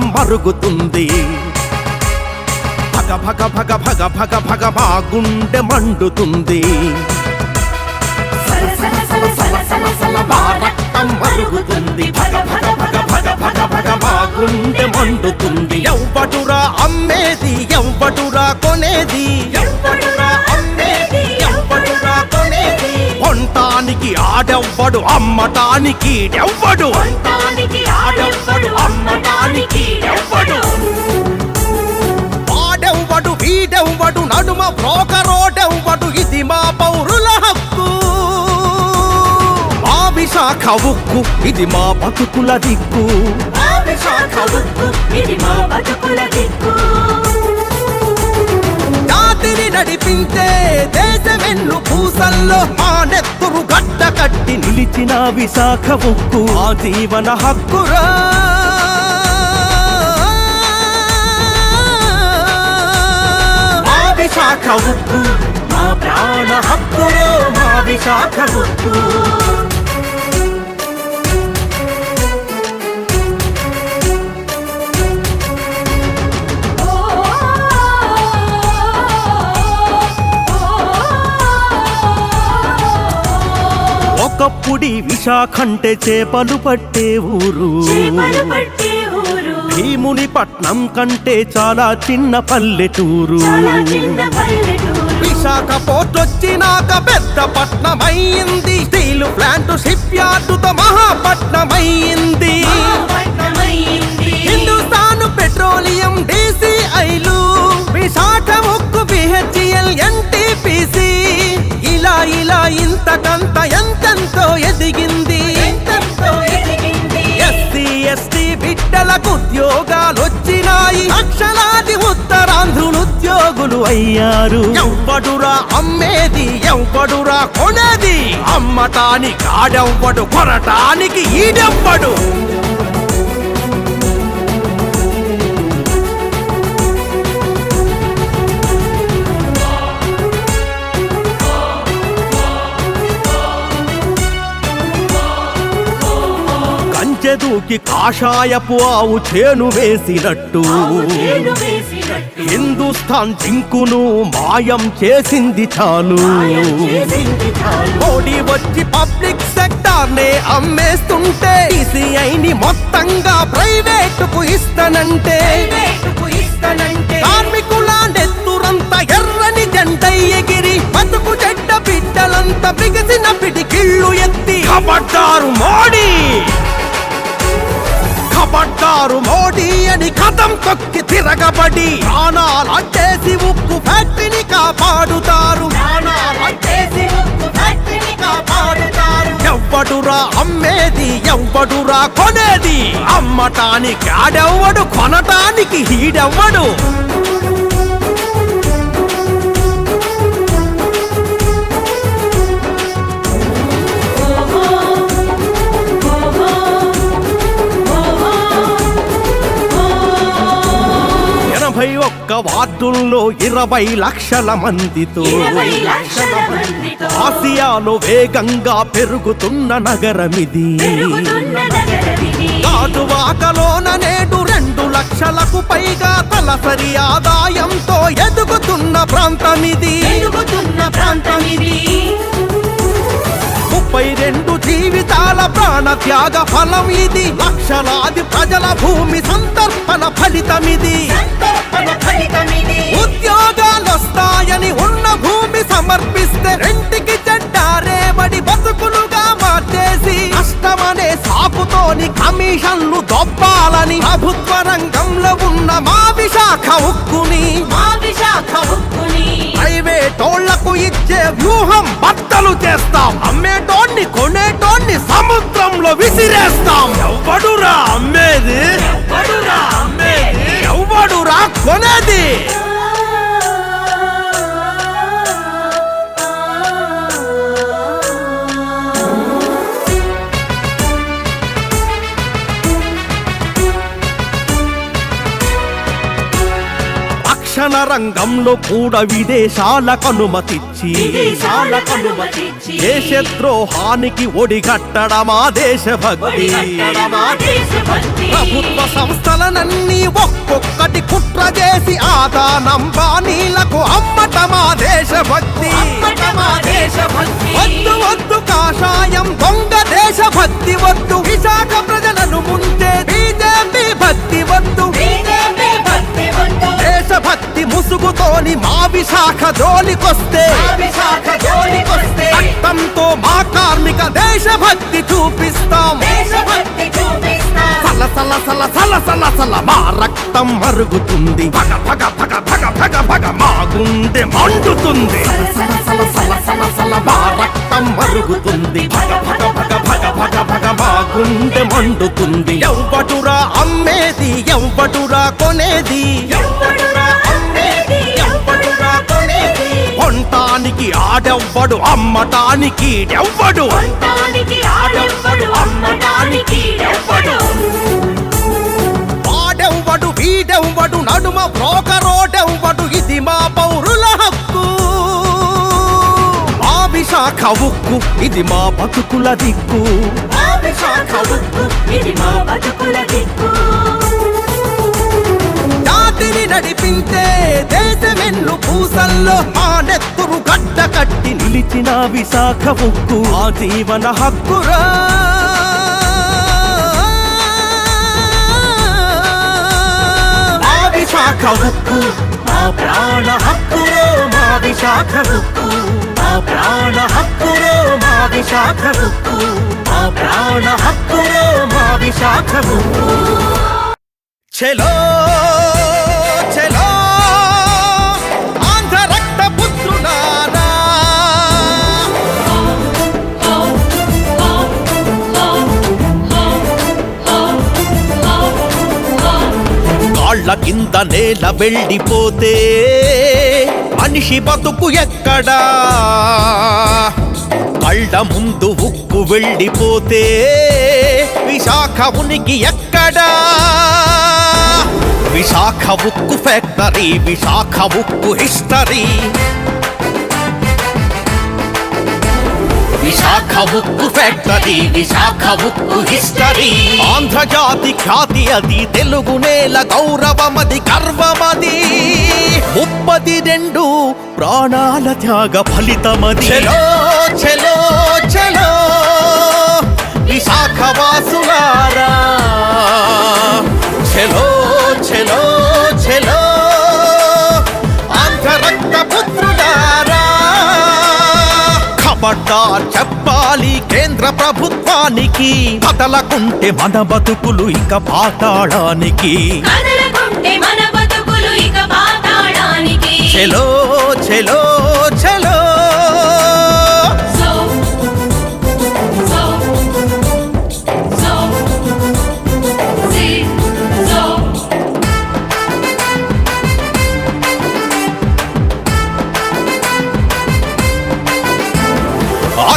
రక్తం మరుగుతుంది భగ భగ భగ భగ భగ భగ మా గుండె మండుతుంది మరుగుతుంది భగ భగ భగ భగ భగ భగ మా గుండె మండుతుంది ఎవ్వడురా అమ్మేది ఎవ్వడురా కొనేది కొంటానికి ఆడెవ్వడు అమ్మటానికి ఎవ్వడు కొంటానికి మా విశాఖ ఉక్కు ఇది మా బతుకుల దిక్కు. మా విశాఖ ఉక్కు ఇది మా బతుకుల దిక్కు. జాతిని నడిపించే దేశమెన్ను పూసల్లో మా నెత్తురు గడ్డ కట్టి నిలిచిన విశాఖ ఉక్కు. ఆ జీవన హక్కురా. విశాఖ ఉక్కు మా ప్రాణ హక్కులో మా విశాఖ ఉక్కు. ఒకప్పుడి విశాఖంటే చేపలు పట్టే ఊరు. చేపలు పట్టే ఊరు. భీముని పట్నం కంటే చాలా చిన్న పల్లెటూరు. విశాఖ పోర్ట్ వచ్చినాక పెద్ద పట్నం అయింది స్టీల్ ప్లాంట్ షిప్ యార్డుతో మహాపట్నం అయింది పట్టణమైంది హిందుస్థాన్ పెట్రోలియం డీసీఐలు. విశాఖ ముక్కు బిహెచ్ఎల్ ఎన్టీపీసీ. ఇలా ఇలా ఇంతకంత ఎంతో ఎదిగింది. ఎస్సీ ఎస్టీ బిడ్డలకు ఉద్యోగాలు వచ్చినాయి లక్షలాది ఉత్తరాంధ్రులు ఉద్యోగులు అయ్యారు. ఎవ్వడురా అమ్మేది ఎవ్వడురా కొనేది? అమ్మటానికి ఆడెవ్వడు కొనటానికి ఈడెవ్వడు? కంచెదూకి కాషాయపు ఆవు చేను వేసినట్టు. హిందుస్థాన్ జింకును మాయం చేసింది చాలు. మోడీ వచ్చి పబ్లిక్ సెక్టార్ నే అమ్మేస్తుంటే. ని మొత్తంగా ప్రైవేట్కు ఇస్తానంటే ప్రైవేటుకు ఇస్తానంటే కబడ్డారు మోడీ అని కథం తొక్కి తిరగబడి ప్రాణాలంటేసి ఉక్కు ఫ్యాక్టరీని కాపాడుతారు. ఎవ్వడురా అమ్మేది ఎవ్వడురా కొనేది? అమ్మటానికి ఆడెవ్వడు కొనటానికి హీడెవ్వడు? ఎనభై ఒక్క వార్డుల్లో ఇరవై లక్షల మందితో ఆసియాలో వేగంగా పెరుగుతున్న నగరమిది. కాటువాకలోన నేడు రెండు లక్షలకు పైగా తలసరి ఆదాయంతో ఎదుగుతున్న ప్రాంతమిది. ప్రాంతం ఇది ముప్పై రెండు జీవితాల ప్రాణ త్యాగ ఫలం ఇది. లక్షలాది ప్రజల భూమి సంతర్పణ ఫలితమిది. ఉద్యోగాలొస్తాయని ఉన్న భూమి సమర్పిస్తే రెంటికి చెడ్డారేబడి బతుకులుగా మార్చేసి కష్టమనే సాకుతోని కమిషన్లు దొబ్బాలని ప్రభుత్వ రంగంలో ఉన్న మా విశాఖ ఉక్కుని మా విశాఖ ఉక్కుని ప్రైవేటోళ్ళకు ఇచ్చే వ్యూహం బద్దలు చేస్తాం. అమ్మేటోన్ని కొనేటోన్ని సముద్రంలో విసిరేస్తాం. ఎవ్వడురా అమ్మేది? ఎవడురా అమ్మేది? ఎవ్వడురా కొనేది? రంగంలో కూడా విదేశాలకు అనుమతిచ్చి దేశద్రోహానికి ఒడిగట్టడమా దేశభక్తి. ప్రభుత్వ సంస్థలనన్నీ ఒక్కొక్కటి కుట్ర చేసి ఆదానం బాణీలకు అమ్మటమా విశాఖ జోలికొస్తే ఆ విశాఖ జోలికొస్తే రక్తంతో మా కార్మిక దేశభక్తి చూపిస్తాం దేశభక్తి చూపిస్తాం. సల సల సల సల సల సల మా రక్తం మరుగుతుంది భగ భగ భగ భగ భగ భగ మా గుండె మండుతుంది సల సల సల సల సల మా రక్తం మరుగుతుంది భగ భగ భగ భగ భగ భగ మా గుండె మండుతుంది ఎవ్వడురా అమ్మేది ఎవ్వడురా కొనేది ఆడెవ్వడు అమ్మటానికి ఎవ్వడు. ఆడెవ్వడు. వాడెవ్వడు వీడెవ్వడు నడుమ బ్రోకరోడెవ్వడు ఇది మా పౌరుల హక్కు. విశాఖ ఉక్కు ఇది మా బతుకుల దిక్కు. విశాఖ ఉక్కు, ఇది మా బతుకుల దిక్కు. జాతిని నడిపించే దేశమెన్ను పూసల్లో మా నెత్తురు గడ్డ కట్టి నిలిచిన విశాఖ ఉక్కు. ఆ జీవన హక్కురా. మా విశాఖ ఉక్కు మా ప్రాణ మా విశాఖ ఉక్కు. మా ప్రాణ మా విశాఖ ఉక్కు. మా ప్రాణ మా విశాఖ ఉక్కు. కాళ్ళ కింద నేల వెళ్ళిపోతే మనిషి బతుకు ఎక్కడా? కళ్ళ ముందు ఉక్కు వెళ్ళిపోతే విశాఖ ఉనికి ఎక్కడా? విశాఖ ఉక్కు ఫ్యాక్టరీ విశాఖ ఉక్కు హిస్టరీ విశాఖ ఉక్కు ఫ్యాక్టరీ విశాఖ ఉక్కు హిస్టరీ. ఆంధ్రజాతి ఖ్యాతి అది తెలుగు నేల గౌరవమది గర్వమది. ముప్పది రెండు ప్రాణాల త్యాగ ఫలితమది. చలో చలో చలో విశాఖ వాసులారా చలో చలో చలో ఆంధ్ర రక్త పుత్రులారా ఖబర్దార్ చెప్పాలి కేంద్ర ప్రభుత్వానికి. కదలకుంటే మన బతుకులు ఇక పాతాళానికి. కదలకుంటే మన బతుకులు ఇక పాతాళానికి. చెలో చెలో చెలో.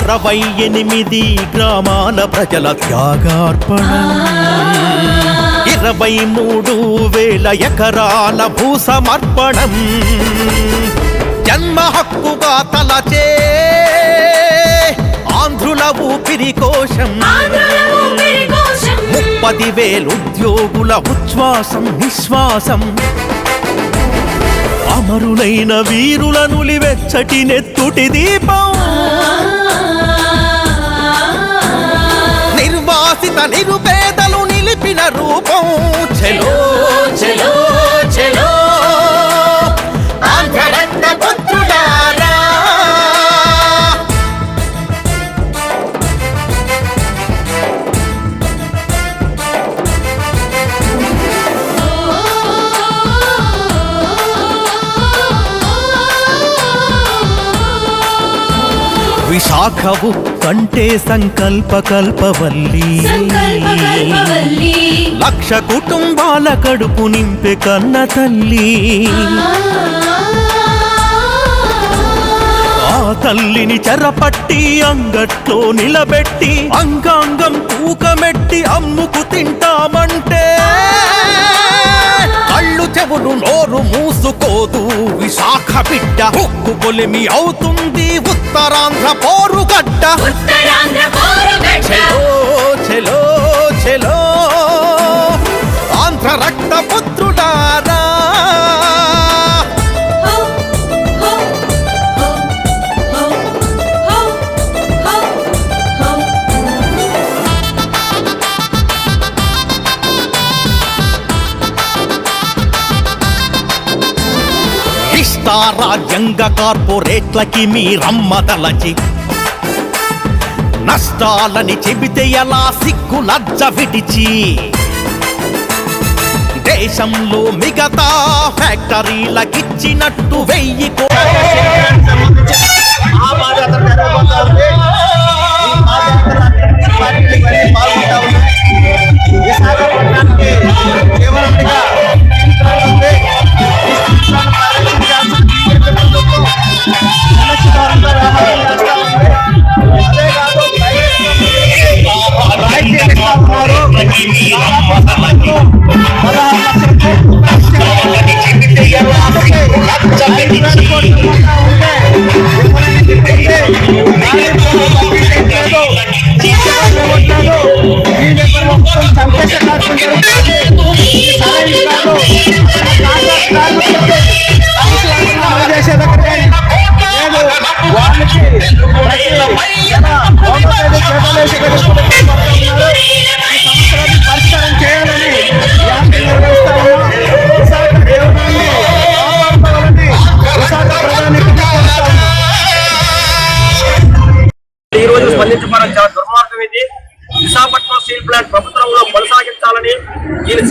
అరవై ఎనిమిది గ్రామాల ప్రజల త్యాగార్పణ. ఇరవై మూడు వేల ఎకరాల భూ సమర్పణం జన్మ హక్కుగా తలచే ఆంధ్రుల ఊపిరి కోశం. ఆంధ్రుల ఊపిరి కోశం. ముప్పది వేలు ఉద్యోగుల ఉచ్ఛ్వాసం నిశ్వాసం. అమరులైన వీరుల నులివెచ్చటి నెత్తుటి దీపం. నిరుపేదలు నిలిపిన రూపం. చెలో చెలో చెలో. విశాఖ కంటే సంకల్ప కల్పవల్లి లక్ష కుటుంబాల కడుపు నింపే కన్న తల్లి. ఆ. తల్లిని చెరపట్టి అంగట్లో నిలబెట్టి అంగాంగం తూకమెట్టి అమ్ముకు తింటామంటే. కళ్ళు నోరు మూసుకోదు. విశాఖ బిడ్డ ఉక్కు కొలిమి అవుతుంది. ఉత్తరాంధ్ర పోరుగడ్డ. ఉత్తరాంధ్ర ఇష్టారాజ్యంగ కార్పొరేట్లకి మీరమ్మదలచి నష్టాలని చెబితే ఎలా సిగ్గు లజ్జ విడిచి. దేశంలో మిగతా ఫ్యాక్టరీలకిచ్చినట్టు వెయ్యి కో-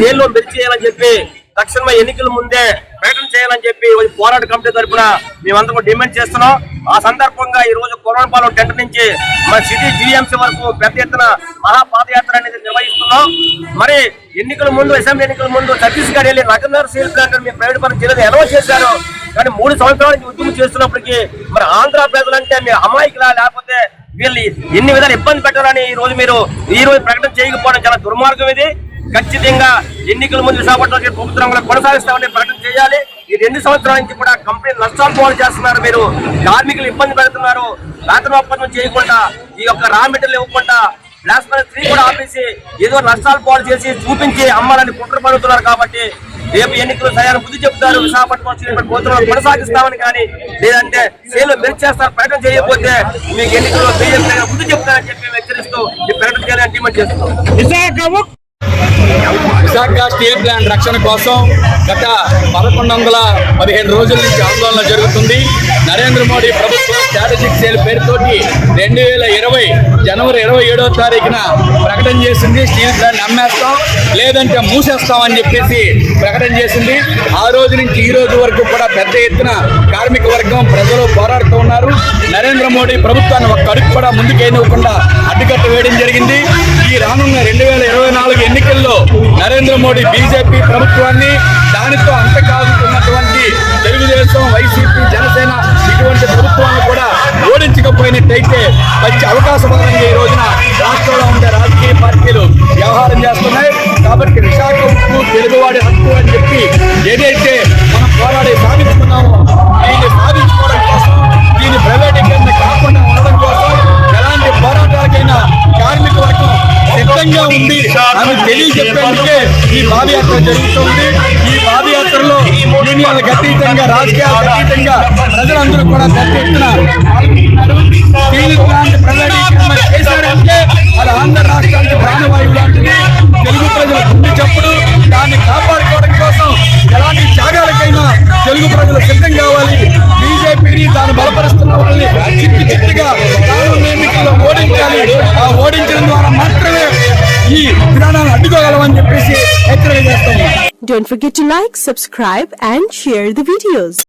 జైల్లో సేల్లో మెరిచి చేయాలని చెప్పి తక్షణమే ఎన్నికల ముందే ప్రకటన చేయాలని చెప్పి పోరాట కమిటీ తరఫున మేమందరం కూడా డిమాండ్ చేస్తున్నాం. ఆ సందర్భంగా ఈ రోజు కొరణపాలెం టెంట్ నుంచి మన సిటీ జీఎంసీ వరకు పెద్ద ఎత్తున మహా పాదయాత్ర అనేది నిర్వహిస్తున్నాం. మరి ఎన్నికల ముందు అసెంబ్లీ ఎన్నికల ముందు ఛత్తీస్గఢ్ వెళ్ళి నగర్ సీల్ ప్లాంట్ మీ ప్రైవేట్ పరం జిల్లా ఎలా చేశారు? కానీ మూడు సంవత్సరాల నుంచి ఉద్యమం చేస్తున్నప్పటికీ మరి ఆంధ్ర ప్రజలంటే మీ అమాయకులా? లేకపోతే వీళ్ళు ఎన్ని విధాలు ఇబ్బంది పెట్టాలని ఈ రోజు మీరు ఈ రోజు ప్రకటన చేయకపోవడం చాలా దుర్మార్గం ఇది. ఖచ్చితంగా ఎన్నికల ముందు విశాఖపట్నం ప్రభుత్వంలో కొనసాగిస్తామని ప్రకటన చేయాలి. ఈ రెండు సంవత్సరాల నుంచి కూడా కంపెనీ నష్టాలు పాలు చేస్తున్నారు మీరు. కార్మికులు ఇబ్బంది పెడుతున్నారు. రాత్రి ఒప్పందం చేయకుండా ఈ యొక్క రా మెటీరియల్ ఇవ్వకుండా బ్లాస్ట్ పైన త్రీ కూడా ఆపేసి ఏదో నష్టాలు పాలు చేసి చూపించి అమ్మాలని కుట్ర పడుతున్నారు కాబట్టి రేపు ఎన్నికలు సరైన బుద్ధి చెప్తారు. విశాఖపట్నం స్టీల్ కొనసాగిస్తామని కానీ లేదంటే సేలు మెరిచేస్తారు ప్రకటన చేయకపోతే మీకు ఎన్నికల్లో బీజేపీ బుద్ధి చెప్తారని చెప్పి హెచ్చరిస్తూ ఈ ప్రకటన చేయాలని డిమాండ్ చేస్తున్నాం. విశాఖ స్టీల్ ప్లాంట్ రక్షణ కోసం గత పదకొండు వందల పదిహేను రోజుల నుంచి ఆందోళన జరుగుతుంది. నరేంద్ర మోడీ ప్రభుత్వం స్ట్రాటజిక్ సేల్ పేరుతోటి రెండు వేల ఇరవై జనవరి ఇరవై ఏడవ తారీఖున ప్రకటన చేసింది. స్టీల్ ప్లాంట్ అమ్మేస్తాం లేదంటే మూసేస్తామని చెప్పేసి ప్రకటన చేసింది. ఆ రోజు నుంచి ఈ రోజు వరకు కూడా పెద్ద ఎత్తున కార్మిక వర్గం ప్రజలు పోరాడుతూ ఉన్నారు. నరేంద్ర మోడీ ప్రభుత్వాన్ని ఒక్క అడుగు కూడా ముందుకేనివ్వకుండా అడ్డుకట్ట వేయడం జరిగింది. ఈ రానున్న రెండు వేల ఇరవై నాలుగు ఎన్నికల్లో నరేంద్ర మోడీ బీజేపీ ప్రభుత్వాన్ని దానితో అంతకాగుతున్నటువంటి తెలుగుదేశం వైసీపీ జనసేన ఇటువంటి ప్రభుత్వాన్ని కూడా ఓడించకపోయినట్టయితే మంచి అవకాశపరంగా ఈ రోజున. రాష్ట్రంలో ఉండే రాజకీయ పార్టీలు వ్యవహారం చేస్తున్నాయి. కాబట్టి విశాఖ ఉప్పు తెలుగువాడి హక్కు అని చెప్పి ఏదైతే మనం పోరాడి సాధిస్తున్నామో దీన్ని సాధించుకోవడం కోసం దీన్ని ప్రైవేటీకరణ కాకుండా ఉండడం కోసం ఎలాంటి పోరాటాలకైనా కార్మిక వర్గం సిద్ధంగా ఉంది. అని తెలియజెప్పేందుకే ఈ పాదయాత్ర జరుగుతుంది. ఈ పాదయాత్రలో యూనియన్లకు అతీతంగా రాజకీయాలకు అతీతంగా ప్రజలందరూ కూడా పెద్ద ఎత్తున చేశారంటే అది ఆంధ్ర రాష్ట్రానికి ప్రాణవాయువు లాంటిది. తెలుగు ప్రజల గుండె చప్పుడు దాన్ని కాపాడుకోవడం కోసం ఎలాంటి త్యాగాలకైనా తెలుగు ప్రజలు సిద్ధం కావాలి. బీజేపీని తాను బలపరుస్తున్న వాళ్ళని చిట్టి చిట్టిగా రానున్న ఎన్నికల్లో ఓడించాలి. ఆ ఓడించడం ద్వారా మాత్రమే ఈ విధానాన్ని అడ్డుకోగలమని చెప్పేసి హెచ్చరిక చేస్తాము Don't forget to like, subscribe and share the videos.